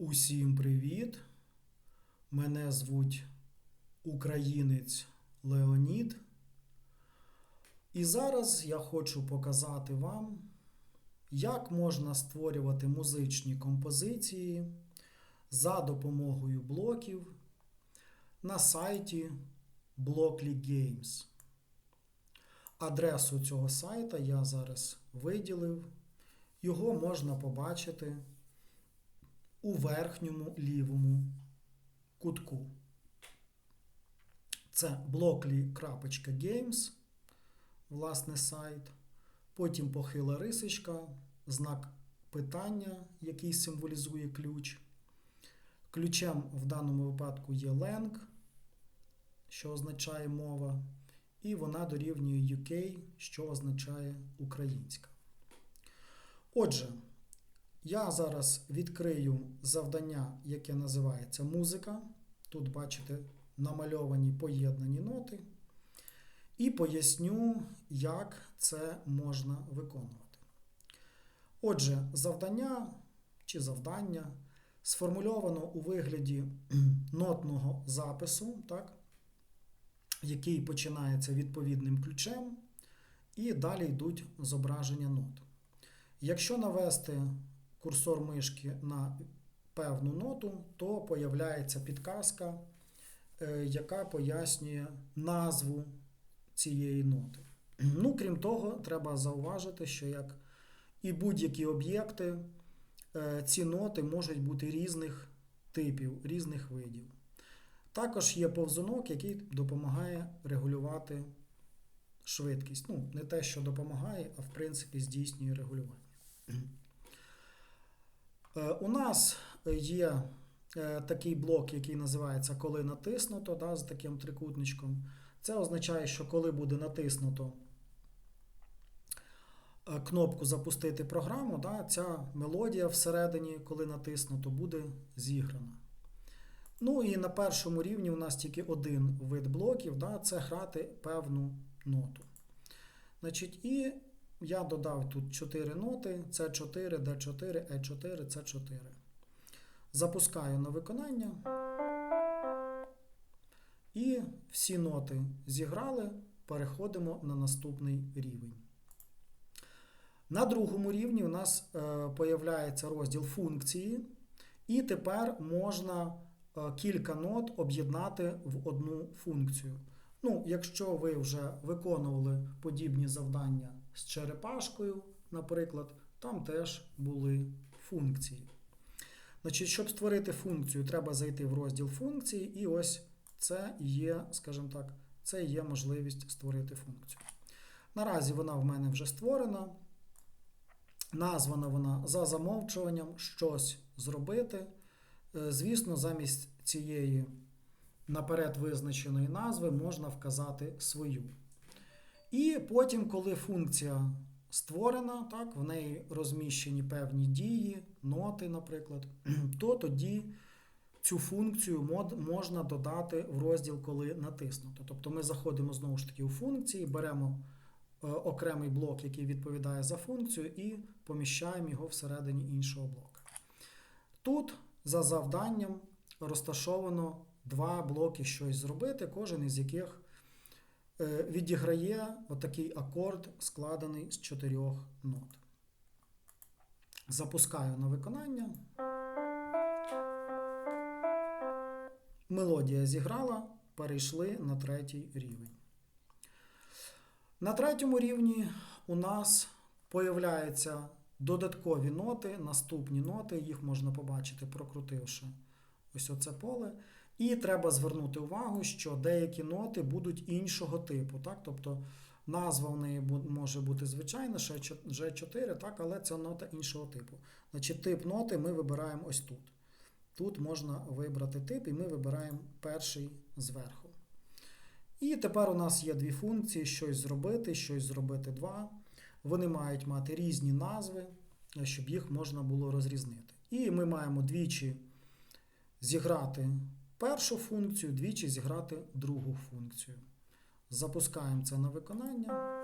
Усім привіт! Мене звуть Українець Леонід. І зараз я хочу показати вам, як можна створювати музичні композиції за допомогою блоків на сайті Blockly Games. Адресу цього сайта я зараз виділив. Його можна побачити у верхньому лівому кутку. Це blockly.games, власне, сайт. Потім похила рисочка, знак питання, який символізує ключ. Ключем в даному випадку є lang, що означає мова, і вона дорівнює UK, що означає українська. Отже, я зараз відкрию завдання, яке називається музика. Тут, бачите, намальовані поєднані ноти. І поясню, як це можна виконувати. Отже, завдання чи завдання сформульовано у вигляді нотного запису, так, який починається відповідним ключем, і далі йдуть зображення нот. Якщо навести курсор мишки на певну ноту, то появляється підказка, яка пояснює назву цієї ноти. Ну, Крім того, треба зауважити, що як і будь-які об'єкти, ці ноти можуть бути різних типів, різних видів. Також є повзунок, який допомагає регулювати швидкість. Ну, не те, що допомагає, а в принципі здійснює регулювання. У нас є такий блок, який називається Коли натиснуто, да, з таким трикутничком. Це означає, що коли буде натиснуто кнопку Запустити програму, да, ця мелодія всередині, коли натиснуто, буде зіграна. Ну і на першому рівні у нас тільки один вид блоків, да, це грати певну ноту. Значить, І я додав тут 4 ноти: С4, Д4, Е4, С4. Запускаю на виконання. І всі ноти зіграли, переходимо на наступний рівень. На другому рівні у нас е, появляється розділ функції, і тепер можна е, кілька нот об'єднати в одну функцію. Ну, Якщо ви вже виконували подібні завдання з черепашкою, наприклад, там теж були функції. Значить, Щоб створити функцію, треба зайти в розділ функції, і ось це є, скажімо так, це є можливість створити функцію. Наразі вона в мене вже створена. Названа вона за замовчуванням щось зробити. Звісно, замість цієї наперед визначеної назви можна вказати свою. І потім, коли функція створена, так, в неї розміщені певні дії, ноти, наприклад, то тоді цю функцію можна додати в розділ, коли натиснуто. Тобто ми заходимо знову ж таки у функції, беремо окремий блок, який відповідає за функцію, і поміщаємо його всередині іншого блока. Тут за завданням розташовано два блоки щось зробити, кожен із яких відіграє отакий акорд, складений з чотирьох нот. Запускаю на виконання. Мелодія зіграла, перейшли на третій рівень. На третьому рівні у нас появляються додаткові ноти, наступні ноти, їх можна побачити, прокрутивши ось оце поле. І треба звернути увагу, що деякі ноти будуть іншого типу. Так? Тобто назва в неї може бути звичайна, G4, так? але це нота іншого типу. Значить, Тип ноти ми вибираємо ось тут. Тут можна вибрати тип, і ми вибираємо перший зверху. І тепер у нас є дві функції: щось зробити, щось зробити два. Вони мають мати різні назви, щоб їх можна було розрізнити. І ми маємо двічі зіграти першу функцію, двічі зіграти другу функцію. Запускаємо це на виконання.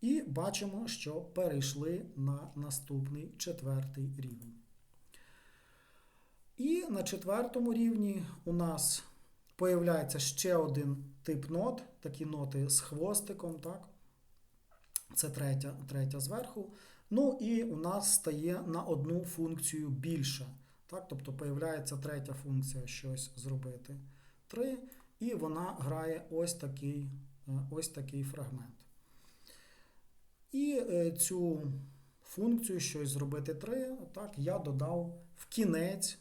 І бачимо, що перейшли на наступний четвертий рівень. І на четвертому рівні у нас появляється ще один тип нот, такі ноти з хвостиком. так? Це третя, третя зверху. Ну і у нас стає на одну функцію більше. Так? Тобто появляється третя функція щось зробити. 3, і вона грає ось такий, е, ось такий фрагмент. І е, цю функцію щось зробити 3, так, я додав в кінець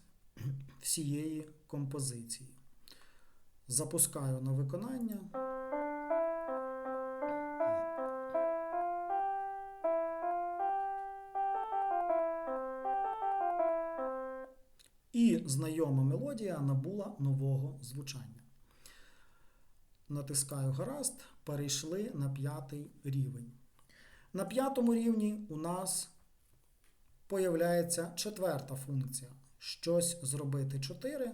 всієї композиції. Запускаю на виконання. Набула нового звучання. Натискаю гаразд, перейшли на п'ятий рівень. На п'ятому рівні у нас появляється четверта функція щось зробити 4,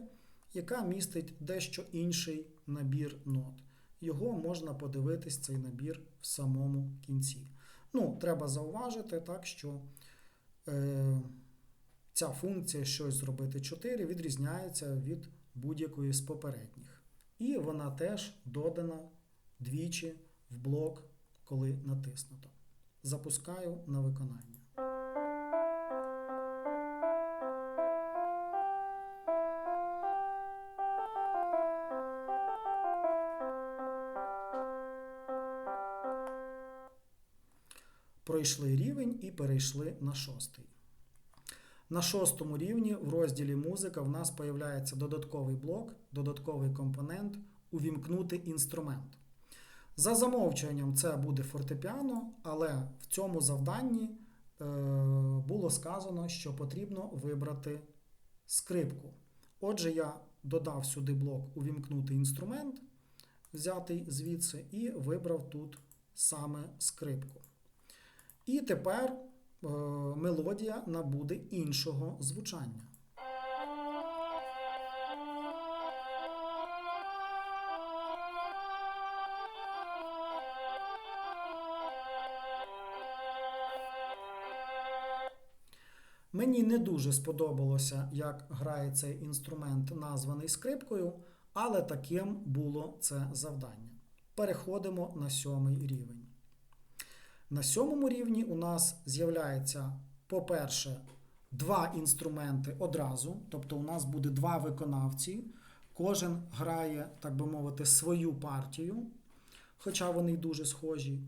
яка містить дещо інший набір нот. Його можна подивитись, цей набір в самому кінці. Ну, треба зауважити, так, що е, ця функція щось зробити 4 відрізняється від будь-якої з попередніх. І вона теж додана двічі в блок, коли натиснуто. Запускаю на виконання. Пройшли рівень і перейшли на шостий. На шостому рівні в розділі музика в нас появляється додатковий блок, додатковий компонент увімкнути інструмент. За замовчуванням це буде фортепіано, але в цьому завданні е, було сказано, що потрібно вибрати скрипку. Отже, я додав сюди блок увімкнути інструмент, взятий звідси, і вибрав тут саме скрипку. І тепер мелодія набуде іншого звучання. Мені не дуже сподобалося, як грає цей інструмент, названий скрипкою, але таким було це завдання. Переходимо на сьомий рівень. На сьомому рівні у нас з'являється, по-перше, два інструменти одразу, тобто у нас буде два виконавці. Кожен грає, так би мовити, свою партію, хоча вони дуже схожі.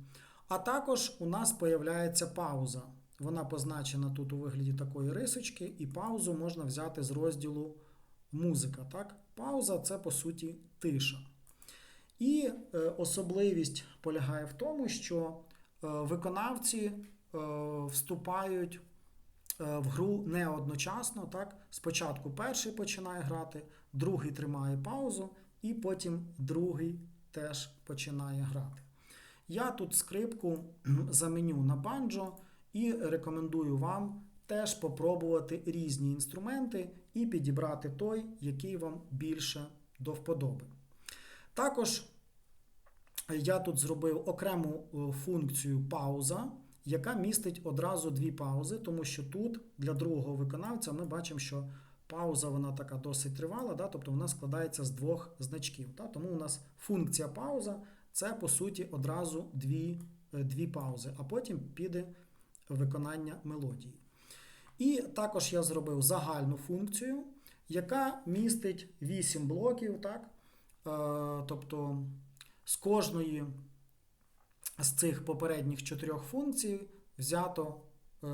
А також у нас появляється пауза. Вона позначена тут у вигляді такої рисочки, і паузу можна взяти з розділу музика. Так? Пауза це, по суті, тиша. І е, особливість полягає в тому, що виконавці е, вступають е, в гру не одночасно. Так? Спочатку перший починає грати, другий тримає паузу, і потім другий теж починає грати. Я тут скрипку заміню на банджо і рекомендую вам теж попробувати різні інструменти і підібрати той, який вам більше до вподоби. Також я тут зробив окрему е, функцію пауза, яка містить одразу дві паузи, тому що тут для другого виконавця ми бачимо, що пауза вона така досить тривала, да, тобто вона складається з двох значків. Да, Тому у нас функція пауза це, по суті, одразу дві, е, дві паузи, а потім піде виконання мелодії. І також я зробив загальну функцію, яка містить 8 блоків. так, е, тобто з кожної з цих попередніх чотирьох функцій взято е,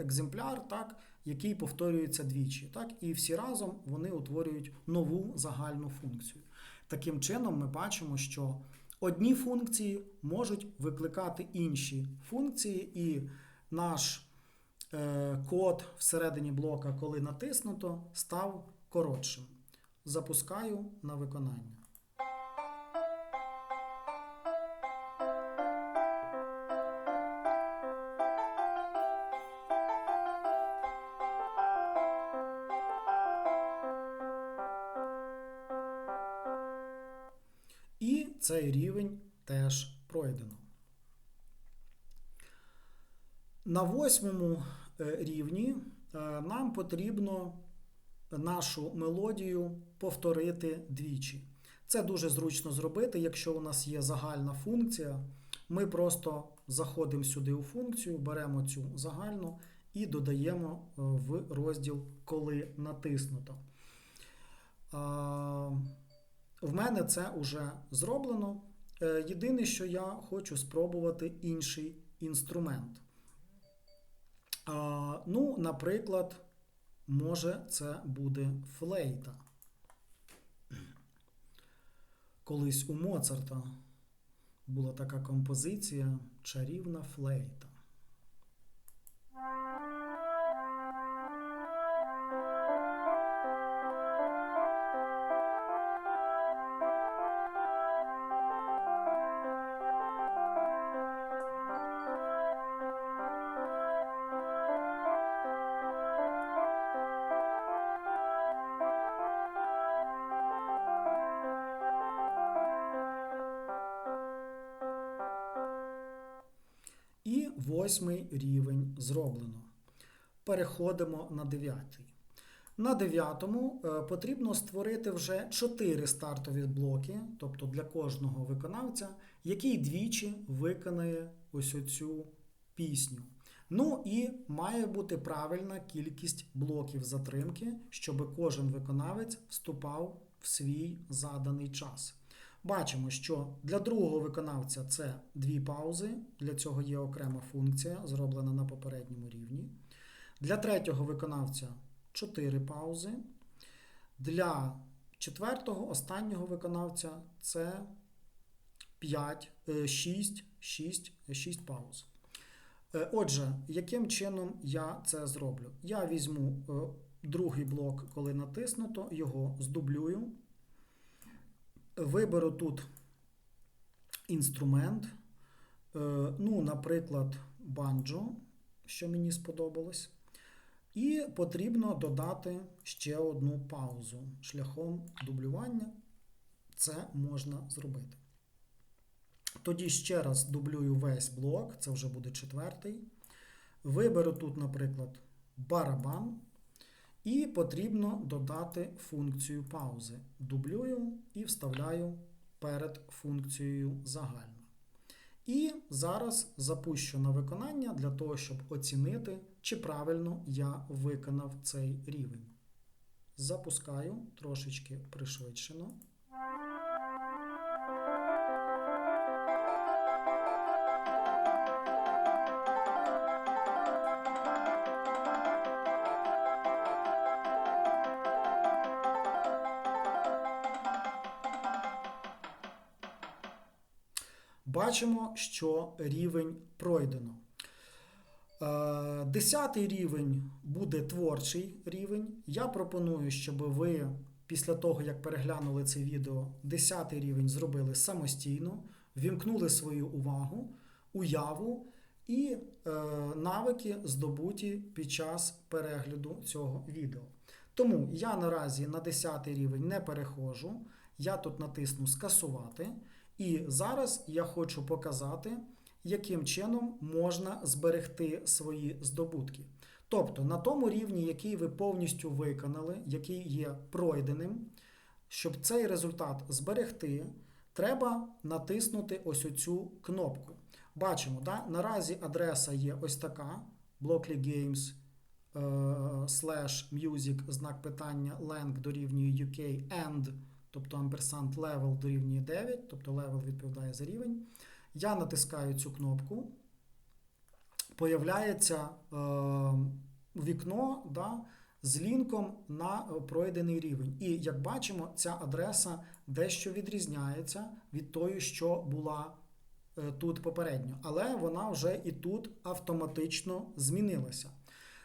екземпляр, так, який повторюється двічі. Так, І всі разом вони утворюють нову загальну функцію. Таким чином, ми бачимо, що одні функції можуть викликати інші функції, і наш е, код всередині блока, коли натиснуто, став коротшим. Запускаю на виконання. Цей рівень теж пройдено. На восьмому е, рівні е, нам потрібно нашу мелодію повторити двічі. Це дуже зручно зробити, якщо у нас є загальна функція. Ми просто заходимо сюди у функцію, беремо цю загальну і додаємо е, в розділ Коли натиснуто. В мене це вже зроблено. Е, Єдине, що я хочу спробувати інший інструмент. Ну, наприклад, може, це буде флейта. Колись у Моцарта була така композиція Чарівна флейта. Восьмий рівень зроблено. Переходимо на дев'ятий. На дев'ятому е, потрібно створити вже 4 стартові блоки, тобто для кожного виконавця, який двічі виконає ось оцю пісню. Ну і має бути правильна кількість блоків затримки, щоб кожен виконавець вступав в свій заданий час. Бачимо, що для другого виконавця це дві паузи, для цього є окрема функція, зроблена на попередньому рівні. Для третього виконавця 4 паузи. Для четвертого, останнього виконавця це 5, 6, 6, 6 пауз. Е, Отже, яким чином я це зроблю? Я візьму е, другий блок, коли натиснуто, його здублюю. Виберу тут інструмент, е, ну, наприклад, банджо, що мені сподобалось. І потрібно додати ще одну паузу. Шляхом дублювання це можна зробити. Тоді ще раз дублюю весь блок, це вже буде четвертий. Виберу тут, наприклад, барабан. І потрібно додати функцію паузи. Дублюю і вставляю перед функцією загальна. І зараз запущу на виконання для того, щоб оцінити, чи правильно я виконав цей рівень. Запускаю трошечки пришвидшено. Бачимо, що рівень пройдено. Е, Десятий рівень буде творчий рівень. Я пропоную, щоб ви після того, як переглянули це відео, 10 рівень зробили самостійно, вімкнули свою увагу, уяву і е, навики здобуті під час перегляду цього відео. Тому я наразі на 10 рівень не переходжу. Я тут натисну Скасувати. І зараз я хочу показати, яким чином можна зберегти свої здобутки. Тобто на тому рівні, який ви повністю виконали, який є пройденим, щоб цей результат зберегти, треба натиснути ось оцю кнопку. Бачимо, да? наразі адреса є ось така: Blockly Games е, slash music, знак питання lang дорівнює UK and тобто амперсант level дорівнює 9, тобто level відповідає за рівень. Я натискаю цю кнопку, появляється е, вікно да, з лінком на пройдений рівень. І як бачимо, ця адреса дещо відрізняється від тої, що була е, тут попередньо. Але вона вже і тут автоматично змінилася.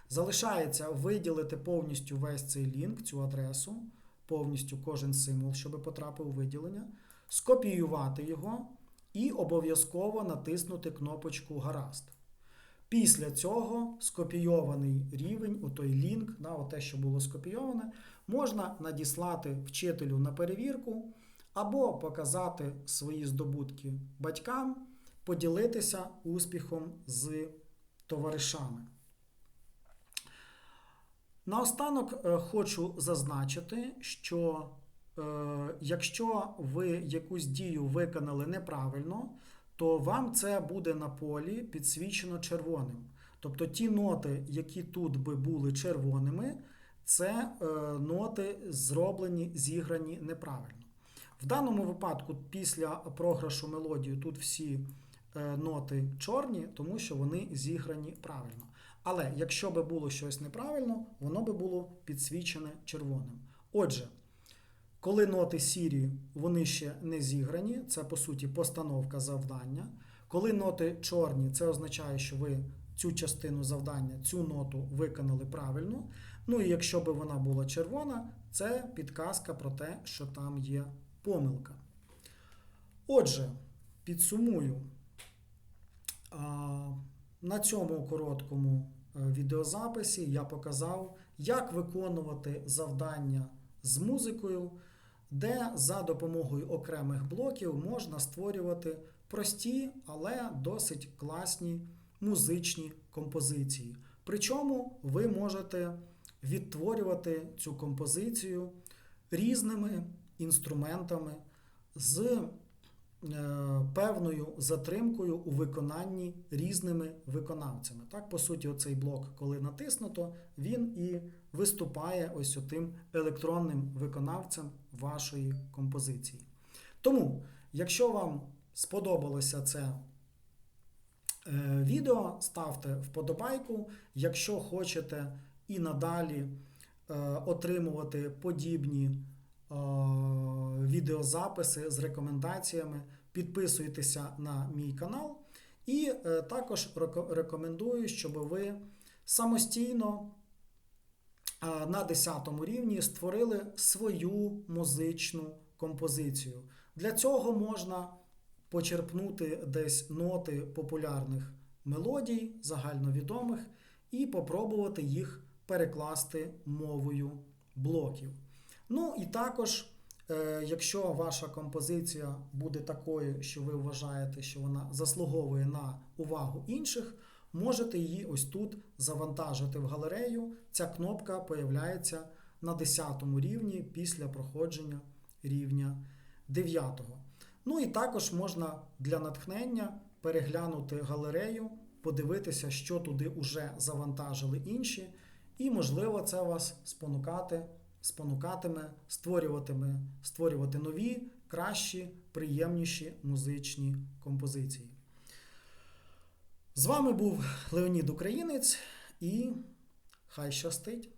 Залишається виділити повністю весь цей лінк, цю адресу повністю кожен символ, щоб потрапив у виділення, скопіювати його і обов'язково натиснути кнопочку Гаразд. Після цього скопійований рівень, отой лінк, да, те, що було скопійоване, можна надіслати вчителю на перевірку або показати свої здобутки батькам, поділитися успіхом з товаришами. Наостанок е, хочу зазначити, що е, якщо ви якусь дію виконали неправильно, то вам це буде на полі підсвічено червоним. Тобто ті ноти, які тут би були червоними, це е, ноти зроблені, зіграні неправильно. В даному випадку, після програшу мелодію, тут всі ноти чорні, тому що вони зіграні правильно. Але якщо би було щось неправильно, воно би було підсвічене червоним. Отже, коли ноти сірі, вони ще не зіграні, це по суті постановка завдання. Коли ноти чорні, це означає, що ви цю частину завдання, цю ноту виконали правильно. Ну і якщо би вона була червона, це підказка про те, що там є помилка. Отже, підсумую. На цьому короткому е, відеозаписі я показав, як виконувати завдання з музикою, де за допомогою окремих блоків можна створювати прості, але досить класні музичні композиції. Причому ви можете відтворювати цю композицію різними інструментами з певною затримкою у виконанні різними виконавцями. Так, по суті, оцей блок, коли натиснуто, він і виступає ось отим електронним виконавцем вашої композиції. Тому, якщо вам сподобалося це е, відео, ставте вподобайку. Якщо хочете і надалі е, отримувати подібні е, відеозаписи з рекомендаціями, підписуйтеся на мій канал. І е, також рекомендую, щоб ви самостійно е, на 10 рівні створили свою музичну композицію. Для цього можна почерпнути десь ноти популярних мелодій, загальновідомих, і попробувати їх перекласти мовою блоків. Ну і також, е, якщо ваша композиція буде такою, що ви вважаєте, що вона заслуговує на увагу інших, можете її ось тут завантажити в галерею. Ця кнопка появляється на 10 рівні після проходження рівня 9. Ну і також можна для натхнення переглянути галерею, подивитися, що туди вже завантажили інші, і, можливо, це вас спонукати, спонукатиме, створюватиме, створювати нові, кращі, приємніші музичні композиції. З вами був Леонід Українець і хай щастить!